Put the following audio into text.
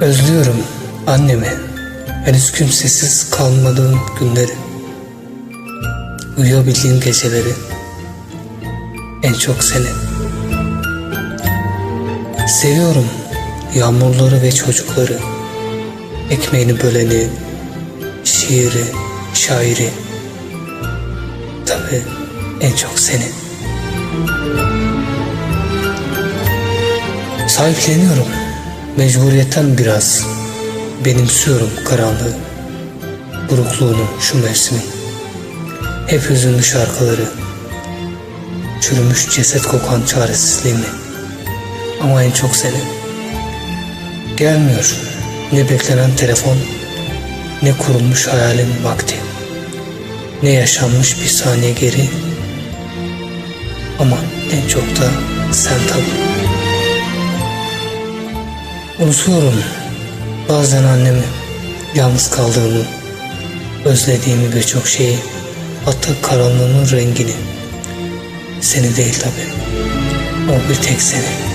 Özlüyorum annemi. Henüz kimsesiz kalmadığım günleri. Uyuyabildiğim geceleri. En çok seni. Seviyorum yağmurları ve çocukları. Ekmeğini böleni, şiiri, şairi. Tabii en çok seni. Sahipleniyorum. Mecburiyetten biraz. Benimsiyorum karanlığı. Burukluğunu şu mevsimin. Hep hüzünlü şarkıları. Çürümüş ceset kokan çaresizliğimi. Ama en çok seni. Gelmiyor. Ne beklenen telefon, ne kurulmuş hayalin vakti. Ne yaşanmış bir saniye geri. Ama en çok da sen tabii. Unutuyorum bazen annemi, yalnız kaldığımı, özlediğimi birçok şeyi, hatta karanlığının rengini. Seni değil tabi, ama bir tek seni.